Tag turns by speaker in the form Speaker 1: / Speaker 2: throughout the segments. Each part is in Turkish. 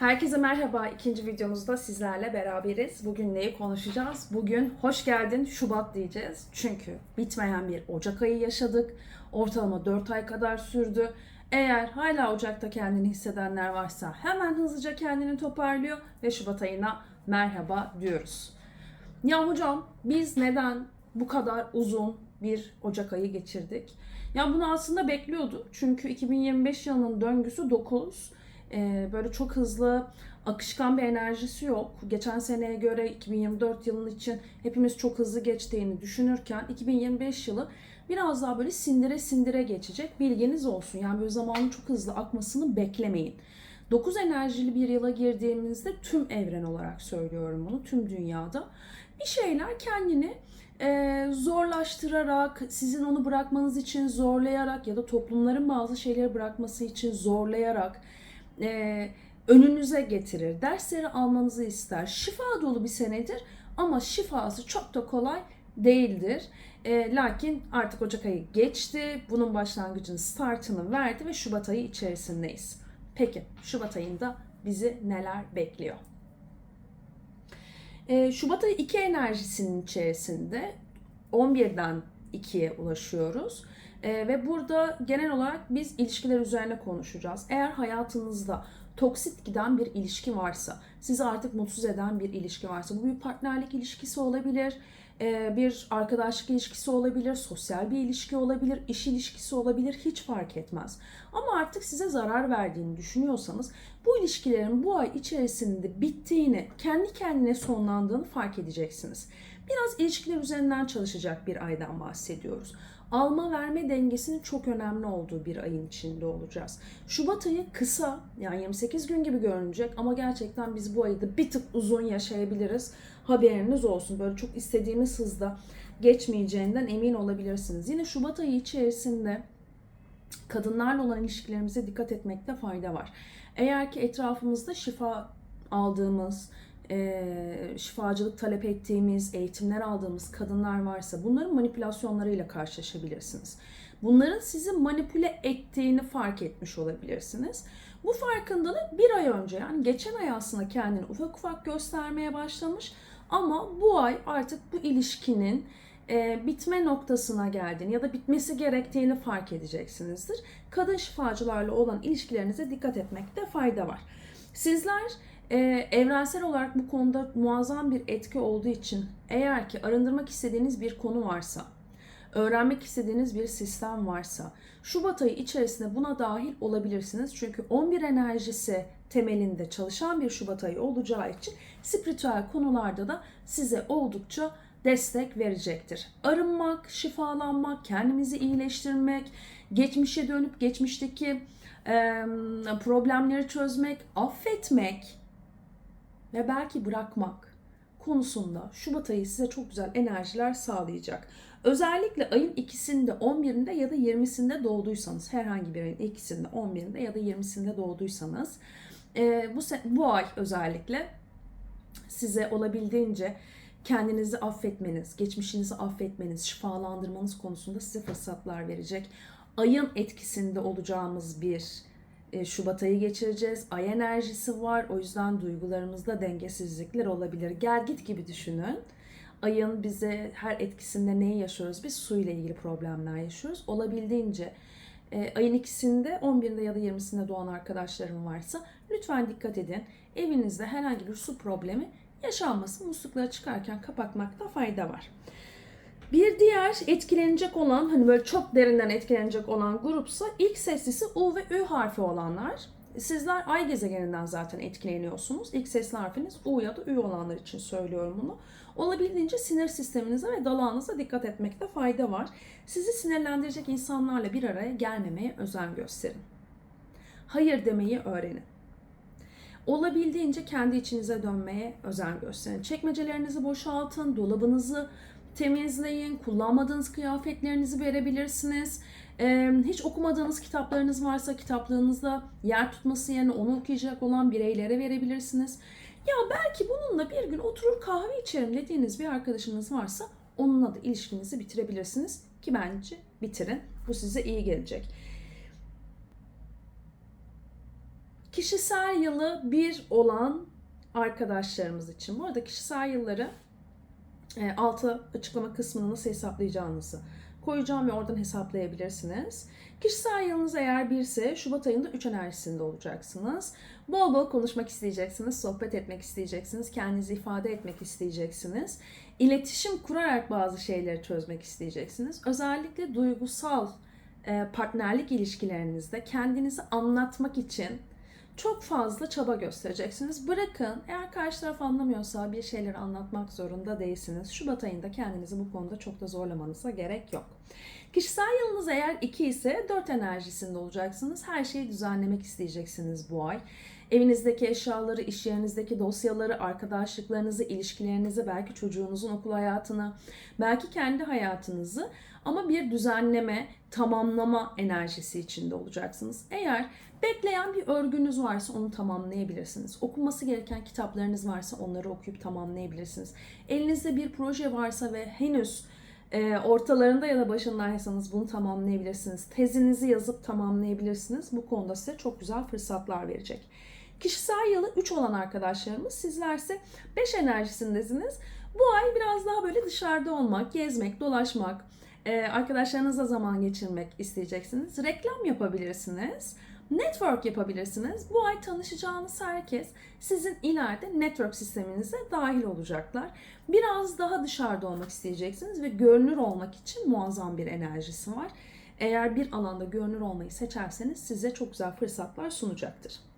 Speaker 1: Herkese merhaba. İkinci videomuzda sizlerle beraberiz. Bugün neyi konuşacağız? Bugün hoş geldin Şubat diyeceğiz. Çünkü bitmeyen bir Ocak ayı yaşadık. Ortalama 4 ay kadar sürdü. Eğer hala Ocak'ta kendini hissedenler varsa hemen hızlıca kendini toparlıyor ve Şubat ayına merhaba diyoruz. Ya hocam biz neden bu kadar uzun bir Ocak ayı geçirdik? Ya bunu aslında bekliyorduk. Çünkü 2025 yılının döngüsü 9. Ee, böyle çok hızlı akışkan bir enerjisi yok. Geçen seneye göre 2024 yılının için hepimiz çok hızlı geçtiğini düşünürken 2025 yılı biraz daha böyle sindire sindire geçecek. Bilginiz olsun. Yani böyle zamanın çok hızlı akmasını beklemeyin. 9 enerjili bir yıla girdiğimizde tüm evren olarak söylüyorum bunu, tüm dünyada bir şeyler kendini e, zorlaştırarak, sizin onu bırakmanız için zorlayarak ya da toplumların bazı şeyleri bırakması için zorlayarak e, önünüze getirir. Dersleri almanızı ister. Şifa dolu bir senedir ama şifası çok da kolay değildir. E, lakin artık Ocak ayı geçti. Bunun başlangıcını, startını verdi ve Şubat ayı içerisindeyiz. Peki Şubat ayında bizi neler bekliyor? E, Şubat ayı iki enerjisinin içerisinde 11'den 2'ye ulaşıyoruz. E, ve burada genel olarak biz ilişkiler üzerine konuşacağız. Eğer hayatınızda toksit giden bir ilişki varsa, sizi artık mutsuz eden bir ilişki varsa, bu bir partnerlik ilişkisi olabilir, e, bir arkadaşlık ilişkisi olabilir, sosyal bir ilişki olabilir, iş ilişkisi olabilir, hiç fark etmez. Ama artık size zarar verdiğini düşünüyorsanız bu ilişkilerin bu ay içerisinde bittiğini, kendi kendine sonlandığını fark edeceksiniz. Biraz ilişkiler üzerinden çalışacak bir aydan bahsediyoruz alma verme dengesinin çok önemli olduğu bir ayın içinde olacağız. Şubat ayı kısa yani 28 gün gibi görünecek ama gerçekten biz bu ayı da bir tık uzun yaşayabiliriz. Haberiniz olsun. Böyle çok istediğimiz hızda geçmeyeceğinden emin olabilirsiniz. Yine Şubat ayı içerisinde kadınlarla olan ilişkilerimize dikkat etmekte fayda var. Eğer ki etrafımızda şifa aldığımız, e, şifacılık talep ettiğimiz, eğitimler aldığımız kadınlar varsa bunların manipülasyonlarıyla karşılaşabilirsiniz. Bunların sizi manipüle ettiğini fark etmiş olabilirsiniz. Bu farkındalık bir ay önce yani geçen ay aslında kendini ufak ufak göstermeye başlamış ama bu ay artık bu ilişkinin e, bitme noktasına geldiğini ya da bitmesi gerektiğini fark edeceksinizdir. Kadın şifacılarla olan ilişkilerinize dikkat etmekte fayda var. Sizler ee, evrensel olarak bu konuda muazzam bir etki olduğu için eğer ki arındırmak istediğiniz bir konu varsa, öğrenmek istediğiniz bir sistem varsa Şubat ayı içerisinde buna dahil olabilirsiniz. Çünkü 11 enerjisi temelinde çalışan bir Şubat ayı olacağı için spiritüel konularda da size oldukça destek verecektir. Arınmak, şifalanmak, kendimizi iyileştirmek, geçmişe dönüp geçmişteki e, problemleri çözmek, affetmek, ve belki bırakmak konusunda Şubat ayı size çok güzel enerjiler sağlayacak. Özellikle ayın ikisinde, 11'inde ya da 20'sinde doğduysanız, herhangi bir ayın ikisinde, 11'inde ya da 20'sinde doğduysanız, e, bu, bu ay özellikle size olabildiğince kendinizi affetmeniz, geçmişinizi affetmeniz, şifalandırmanız konusunda size fırsatlar verecek. Ayın etkisinde olacağımız bir e, Şubat ayı geçireceğiz. Ay enerjisi var. O yüzden duygularımızda dengesizlikler olabilir. Gel git gibi düşünün. Ayın bize her etkisinde neyi yaşıyoruz? Biz su ile ilgili problemler yaşıyoruz. Olabildiğince e, ayın ikisinde 11'inde ya da 20'sinde doğan arkadaşlarım varsa lütfen dikkat edin. Evinizde herhangi bir su problemi yaşanmasın. Muslukları çıkarken kapatmakta fayda var. Bir diğer etkilenecek olan hani böyle çok derinden etkilenecek olan grupsa ilk seslisi U ve Ü harfi olanlar. Sizler ay gezegeninden zaten etkileniyorsunuz. İlk sesli harfiniz U ya da Ü olanlar için söylüyorum bunu. Olabildiğince sinir sisteminize ve dalağınıza dikkat etmekte fayda var. Sizi sinirlendirecek insanlarla bir araya gelmemeye özen gösterin. Hayır demeyi öğrenin. Olabildiğince kendi içinize dönmeye özen gösterin. Çekmecelerinizi boşaltın, dolabınızı temizleyin. Kullanmadığınız kıyafetlerinizi verebilirsiniz. Hiç okumadığınız kitaplarınız varsa kitaplığınızda yer tutması yerine onu okuyacak olan bireylere verebilirsiniz. Ya belki bununla bir gün oturur kahve içerim dediğiniz bir arkadaşınız varsa onunla da ilişkinizi bitirebilirsiniz ki bence bitirin. Bu size iyi gelecek. kişisel yılı bir olan arkadaşlarımız için. Bu arada kişisel yılları e, altı açıklama kısmını nasıl hesaplayacağınızı koyacağım ve oradan hesaplayabilirsiniz. Kişisel yılınız eğer birse Şubat ayında 3 enerjisinde olacaksınız. Bol bol konuşmak isteyeceksiniz, sohbet etmek isteyeceksiniz, kendinizi ifade etmek isteyeceksiniz. İletişim kurarak bazı şeyleri çözmek isteyeceksiniz. Özellikle duygusal e, partnerlik ilişkilerinizde kendinizi anlatmak için çok fazla çaba göstereceksiniz. Bırakın eğer karşı taraf anlamıyorsa bir şeyleri anlatmak zorunda değilsiniz. Şubat ayında kendinizi bu konuda çok da zorlamanıza gerek yok. Kişisel yılınız eğer 2 ise 4 enerjisinde olacaksınız. Her şeyi düzenlemek isteyeceksiniz bu ay. Evinizdeki eşyaları, iş yerinizdeki dosyaları, arkadaşlıklarınızı, ilişkilerinizi, belki çocuğunuzun okul hayatını, belki kendi hayatınızı ama bir düzenleme, tamamlama enerjisi içinde olacaksınız. Eğer bekleyen bir örgünüz varsa onu tamamlayabilirsiniz. Okunması gereken kitaplarınız varsa onları okuyup tamamlayabilirsiniz. Elinizde bir proje varsa ve henüz e, ortalarında ya da başındaysanız bunu tamamlayabilirsiniz. Tezinizi yazıp tamamlayabilirsiniz. Bu konuda size çok güzel fırsatlar verecek. Kişisel yılı 3 olan arkadaşlarımız sizlerse 5 enerjisindesiniz. Bu ay biraz daha böyle dışarıda olmak, gezmek, dolaşmak, e, arkadaşlarınızla zaman geçirmek isteyeceksiniz. Reklam yapabilirsiniz. Network yapabilirsiniz. Bu ay tanışacağınız herkes sizin ileride network sisteminize dahil olacaklar. Biraz daha dışarıda olmak isteyeceksiniz ve görünür olmak için muazzam bir enerjisi var. Eğer bir alanda görünür olmayı seçerseniz size çok güzel fırsatlar sunacaktır.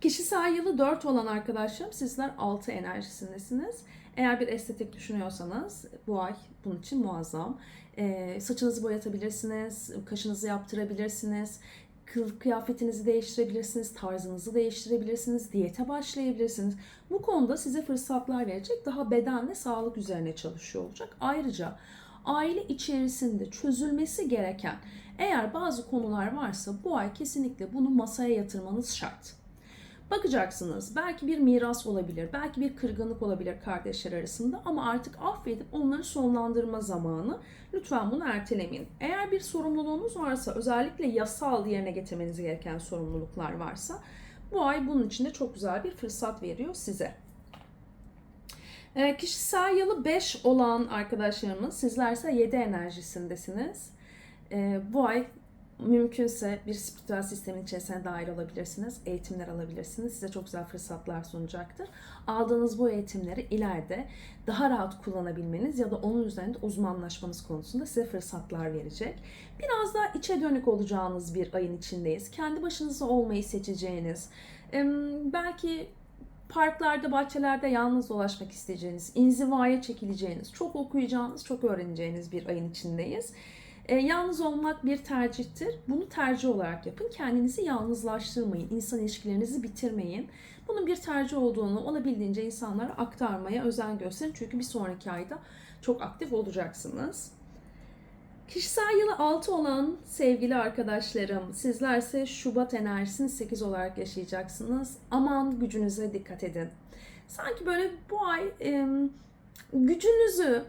Speaker 1: Kişisel yılı 4 olan arkadaşlarım sizler 6 enerjisindesiniz. Eğer bir estetik düşünüyorsanız bu ay bunun için muazzam. Ee, saçınızı boyatabilirsiniz, kaşınızı yaptırabilirsiniz, kılık kıyafetinizi değiştirebilirsiniz, tarzınızı değiştirebilirsiniz, diyete başlayabilirsiniz. Bu konuda size fırsatlar verecek. Daha beden ve sağlık üzerine çalışıyor olacak. Ayrıca aile içerisinde çözülmesi gereken eğer bazı konular varsa bu ay kesinlikle bunu masaya yatırmanız şart. Bakacaksınız belki bir miras olabilir, belki bir kırgınlık olabilir kardeşler arasında ama artık affedip onları sonlandırma zamanı. Lütfen bunu ertelemeyin. Eğer bir sorumluluğunuz varsa özellikle yasal yerine getirmeniz gereken sorumluluklar varsa bu ay bunun için de çok güzel bir fırsat veriyor size. E, kişisel yılı 5 olan arkadaşlarımız sizlerse 7 enerjisindesiniz. E, bu ay Mümkünse bir spiritüel sistemin içerisine dahil olabilirsiniz. Eğitimler alabilirsiniz. Size çok güzel fırsatlar sunacaktır. Aldığınız bu eğitimleri ileride daha rahat kullanabilmeniz ya da onun üzerinde uzmanlaşmanız konusunda size fırsatlar verecek. Biraz daha içe dönük olacağınız bir ayın içindeyiz. Kendi başınıza olmayı seçeceğiniz, belki parklarda, bahçelerde yalnız dolaşmak isteyeceğiniz, inzivaya çekileceğiniz, çok okuyacağınız, çok öğreneceğiniz bir ayın içindeyiz. E, yalnız olmak bir tercihtir. Bunu tercih olarak yapın. Kendinizi yalnızlaştırmayın. İnsan ilişkilerinizi bitirmeyin. Bunun bir tercih olduğunu olabildiğince insanlara aktarmaya özen gösterin. Çünkü bir sonraki ayda çok aktif olacaksınız. Kişisel yılı 6 olan sevgili arkadaşlarım, sizlerse Şubat enerjisini 8 olarak yaşayacaksınız. Aman gücünüze dikkat edin. Sanki böyle bu ay e, gücünüzü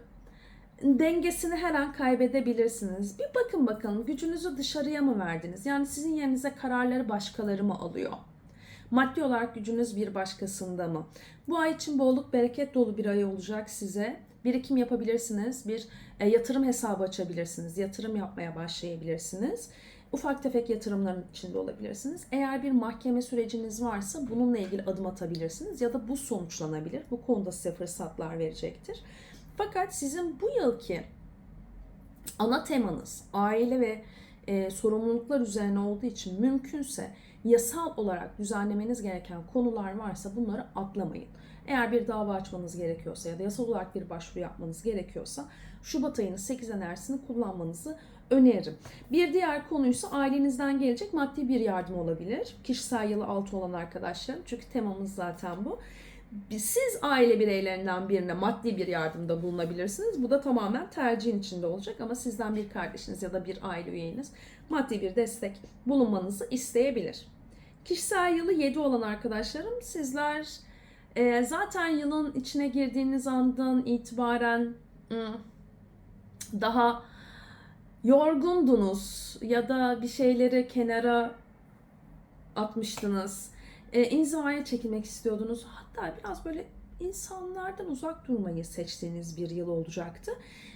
Speaker 1: dengesini her an kaybedebilirsiniz. Bir bakın bakalım gücünüzü dışarıya mı verdiniz? Yani sizin yerinize kararları başkaları mı alıyor? Maddi olarak gücünüz bir başkasında mı? Bu ay için bolluk bereket dolu bir ay olacak size. Birikim yapabilirsiniz. Bir e, yatırım hesabı açabilirsiniz. Yatırım yapmaya başlayabilirsiniz. Ufak tefek yatırımların içinde olabilirsiniz. Eğer bir mahkeme süreciniz varsa bununla ilgili adım atabilirsiniz ya da bu sonuçlanabilir. Bu konuda size fırsatlar verecektir. Fakat sizin bu yılki ana temanız aile ve e, sorumluluklar üzerine olduğu için mümkünse yasal olarak düzenlemeniz gereken konular varsa bunları atlamayın. Eğer bir dava açmanız gerekiyorsa ya da yasal olarak bir başvuru yapmanız gerekiyorsa Şubat ayının 8 enerjisini kullanmanızı öneririm. Bir diğer konuysa ailenizden gelecek maddi bir yardım olabilir. Kişisel yılı altı olan arkadaşlarım çünkü temamız zaten bu siz aile bireylerinden birine maddi bir yardımda bulunabilirsiniz. Bu da tamamen tercihin içinde olacak ama sizden bir kardeşiniz ya da bir aile üyeniz maddi bir destek bulunmanızı isteyebilir. Kişisel yılı 7 olan arkadaşlarım sizler e, zaten yılın içine girdiğiniz andan itibaren hmm, daha yorgundunuz ya da bir şeyleri kenara atmıştınız. E, inzivaya çekilmek istiyordunuz. Hatta biraz böyle insanlardan uzak durmayı seçtiğiniz bir yıl olacaktı.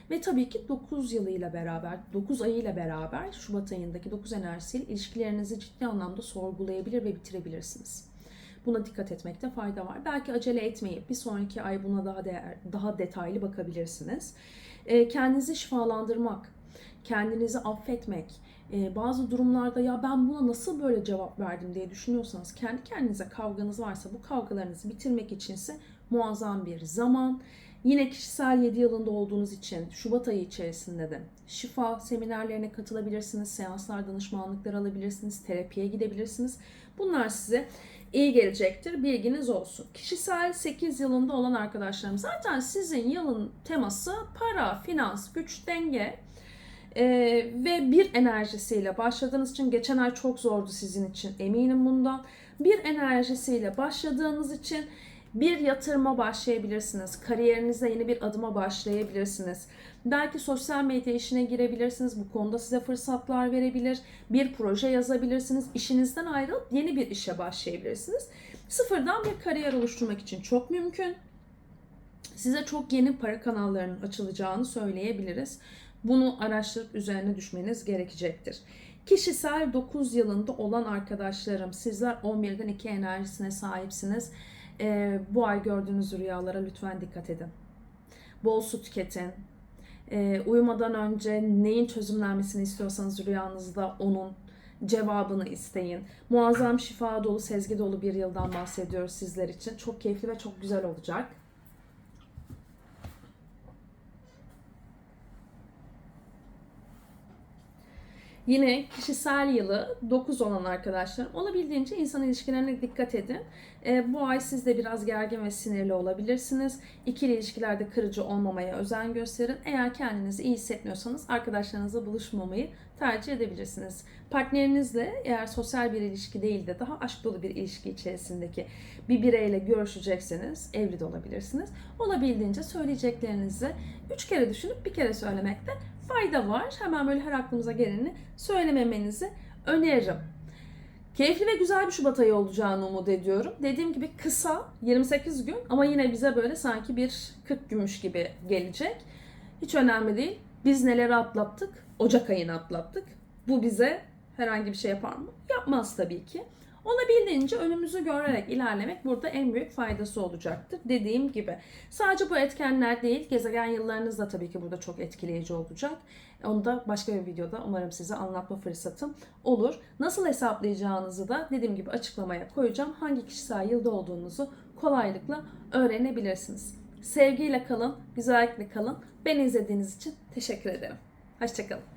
Speaker 1: Ve tabii ki 9 yılıyla beraber, 9 ayıyla beraber Şubat ayındaki 9 enerjisiyle ilişkilerinizi ciddi anlamda sorgulayabilir ve bitirebilirsiniz. Buna dikkat etmekte fayda var. Belki acele etmeyip bir sonraki ay buna daha değer, daha detaylı bakabilirsiniz. E, kendinizi şifalandırmak, kendinizi affetmek, e, bazı durumlarda ya ben buna nasıl böyle cevap verdim diye düşünüyorsanız kendi kendinize kavganız varsa bu kavgalarınızı bitirmek içinse muazzam bir zaman. Yine kişisel 7 yılında olduğunuz için Şubat ayı içerisinde de şifa seminerlerine katılabilirsiniz, seanslar, danışmanlıklar alabilirsiniz, terapiye gidebilirsiniz. Bunlar size iyi gelecektir. Bilginiz olsun. Kişisel 8 yılında olan arkadaşlarım zaten sizin yılın teması para, finans, güç, denge ee, ve bir enerjisiyle başladığınız için geçen ay çok zordu sizin için eminim bundan. Bir enerjisiyle başladığınız için bir yatırıma başlayabilirsiniz. Kariyerinizde yeni bir adıma başlayabilirsiniz. Belki sosyal medya işine girebilirsiniz. Bu konuda size fırsatlar verebilir. Bir proje yazabilirsiniz. İşinizden ayrılıp yeni bir işe başlayabilirsiniz. Sıfırdan bir kariyer oluşturmak için çok mümkün. Size çok yeni para kanallarının açılacağını söyleyebiliriz. Bunu araştırıp üzerine düşmeniz gerekecektir. Kişisel 9 yılında olan arkadaşlarım sizler 11'den 2 enerjisine sahipsiniz. Ee, bu ay gördüğünüz rüyalara lütfen dikkat edin. Bol su tüketin. Ee, uyumadan önce neyin çözümlenmesini istiyorsanız rüyanızda onun cevabını isteyin. Muazzam şifa dolu, sezgi dolu bir yıldan bahsediyoruz sizler için. Çok keyifli ve çok güzel olacak. Yine kişisel yılı 9 olan arkadaşlarım olabildiğince insan ilişkilerine dikkat edin. E, bu ay siz de biraz gergin ve sinirli olabilirsiniz. İkili ilişkilerde kırıcı olmamaya özen gösterin. Eğer kendinizi iyi hissetmiyorsanız arkadaşlarınızla buluşmamayı tercih edebilirsiniz. Partnerinizle eğer sosyal bir ilişki değil de daha aşk dolu bir ilişki içerisindeki bir bireyle görüşecekseniz evli de olabilirsiniz. Olabildiğince söyleyeceklerinizi 3 kere düşünüp bir kere söylemekte fayda var. Hemen böyle her aklımıza geleni söylememenizi öneririm. Keyifli ve güzel bir Şubat ayı olacağını umut ediyorum. Dediğim gibi kısa 28 gün ama yine bize böyle sanki bir 40 gümüş gibi gelecek. Hiç önemli değil. Biz neleri atlattık? Ocak ayını atlattık. Bu bize herhangi bir şey yapar mı? Yapmaz tabii ki. Olabildiğince önümüzü görerek ilerlemek burada en büyük faydası olacaktır. Dediğim gibi sadece bu etkenler değil, gezegen yıllarınız da tabii ki burada çok etkileyici olacak. Onu da başka bir videoda umarım size anlatma fırsatım olur. Nasıl hesaplayacağınızı da dediğim gibi açıklamaya koyacağım. Hangi kişisel yılda olduğunuzu kolaylıkla öğrenebilirsiniz. Sevgiyle kalın, güzellikle kalın. Beni izlediğiniz için teşekkür ederim. Hoşçakalın.